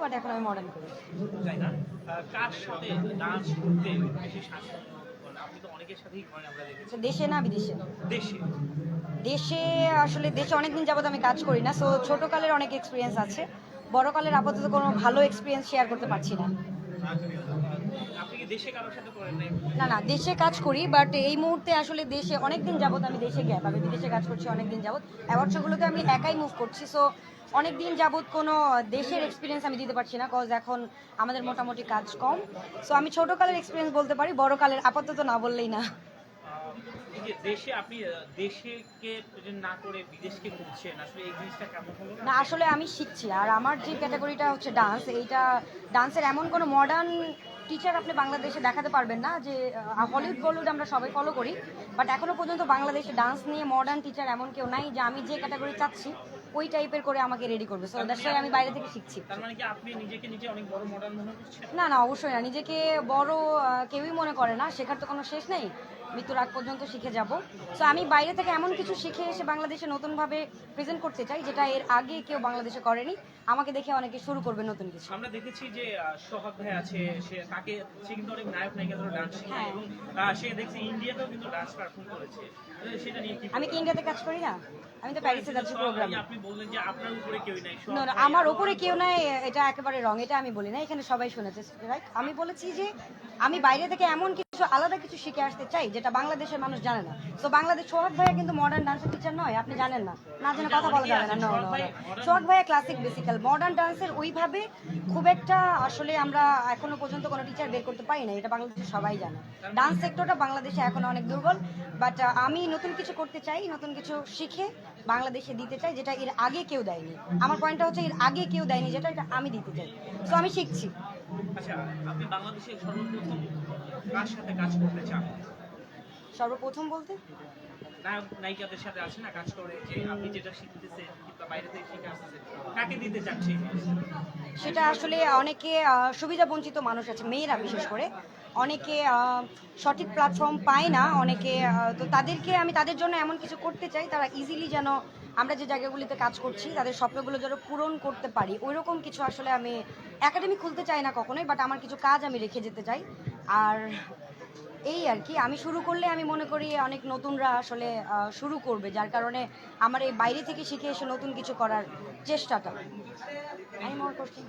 But এখন আমি দেশে না বিদেশে দেশে দেশে আসলে দেশে অনেকদিন যাবত আমি কাজ করি না সো ছোটকালের অনেক এক্সপিরিয়েন্স আছে, বড়কালের আপাতত কোনো ভালো এক্সপিরিয়েন্স শেয়ার করতে পারছি না। না না, দেশে কাজ করি বাট এই মুহূর্তে আসলে দেশে অনেকদিন যাবত আমি দেশে গ্যাপ আমি বিদেশে কাজ করছি অনেকদিন যাবত অ্যাওয়ার্ড শোগুলোতে আমি একাই মুভ করছি সো অনেকদিন যাবত কোনো দেশের এক্সপিরিয়েন্স আমি দিতে পারছি না কজ এখন আমাদের মোটামুটি কাজ কম। সো আমি ছোটকালের এক্সপিরিয়েন্স বলতে পারি, বড়কালের, আপাতত না বললেই না। এই যে দেশে আপনি দেশেকে না করে বিদেশকে খুঁজছেন আসলে এই জিনিসটা কেমন হলো না? আসলে আমি শিখছি। আর আমার যে ক্যাটাগরিটা হচ্ছে ডান্স এইটা ডান্সের এমন কোনো মডার্ন টিচার আপনি বাংলাদেশে দেখাতে পারবেন না যে হলিউড বলিউড আমরা সবাই ফলো করি বাট এখনও পর্যন্ত বাংলাদেশে ডান্স নিয়ে মডার্ন টিচার এমন কেউ নাই যে আমি যে ক্যাটাগরি চাচ্ছি ওই টাইপের করে আমাকে রেডি করবে। সো দ্যাটস আমি বাইরে থেকে শিখছি। তার মানে কি আপনি নিজেকে নিজে অনেক বড় মডার্ন মনে করছেন? না না অবশ্যই না। নিজেকে বড় কেউই মনে করে না শেখার তো কোনো শেষ নেই। মৃত্যুর আগ পর্যন্ত শিখে যাব। সো আমি বাইরে থেকে এমন কিছু শিখে এসে বাংলাদেশে নতুনভাবে প্রেজেন্ট করতে চাই যেটা এর আগে কেউ বাংলাদেশে করেনি। আমাকে দেখে অনেকে শুরু করবে নতুন কিছু। আমরা দেখেছি যে সোহাগ ভাই আছে সে তাকে সে কিন্তু অনেক নায়ক নায়িকা ধরে ডান্স শেখায় হ্যাঁ। এবং সে দেখছি ইন্ডিয়াতেও কিন্তু ডান্স পারফর্ম করেছে। সেটা নিয়ে আমি কি ইন্ডিয়াতে কাজ করি না? আমি তো প্যারিসে যাচ্ছি প্রোগ্রাম আপনি বললেন যে আপনার উপরে কেউই নাই না না আমার ওপরে কেউ নাই এটা একেবারে রং এটা আমি বলি না এখানে সবাই শুনেছে রাইট আমি বলেছি যে আমি বাইরে থেকে এমন কিছু আলাদা কিছু শিখে আসতে চাই, যেটা বাংলাদেশের মানুষ জানে না। তো বাংলাদেশ সোহাগ ভাইয়া কিন্তু মডার্ন ডান্সের টিচার নয়, আপনি জানেন না। না জেনে কথা বলা যাবে না সোহাগ ভাইয়া ক্লাসিক বেসিক্যাল মডার্ন ডান্সের ওইভাবে খুব একটা আসলে আমরা এখনও পর্যন্ত কোনো টিচার বের করতে পারি না, এটা বাংলাদেশে সবাই জানে। ডান্স সেক্টরটা বাংলাদেশে এখনও অনেক দুর্বল বাট আমি নতুন কিছু করতে চাই, নতুন কিছু শিখে বাংলাদেশে দিতে চাই, যেটা এর আগে কেউ দেয়নি। আমার পয়েন্টটা হচ্ছে এর আগে কেউ দেয়নি, যেটা এটা আমি দিতে চাই। তো আমি শিখছি। আচ্ছা আপনি বাংলাদেশে সর্বপ্রথম কার সাথে কাজ করতে চান? সর্বপ্রথম বলতে? নায়ক নায়িকাদের সাথে না কাজ করে যে আপনি যেটা শিখতেছেন কিংবা বাইরে থেকে শিখে আসতেছেন কাকে দিতে চান সেই সেটা আসলে অনেকে সুবিধা বঞ্চিত মানুষ আছে মেয়েরা বিশেষ করে। অনেকে সঠিক প্ল্যাটফর্ম পায় না অনেকে তো তাদেরকে আমি তাদের জন্য এমন কিছু করতে চাই তারা ইজিলি যেন আমরা যে জায়গাগুলিতে কাজ করছি, তাদের স্বপ্নগুলো যেন পূরণ করতে পারি ওই রকম কিছু আসলে আমি একাডেমি খুলতে চাই না কখনোই বাট আমার কিছু কাজ আমি রেখে যেতে চাই। আর এই আর কি, আমি শুরু করলে আমি মনে করি অনেক নতুনরা আসলে শুরু করবে, যার কারণে আমার এই বাইরে থেকে শিখে এসে নতুন কিছু করার চেষ্টাটা। আমি মনে করছি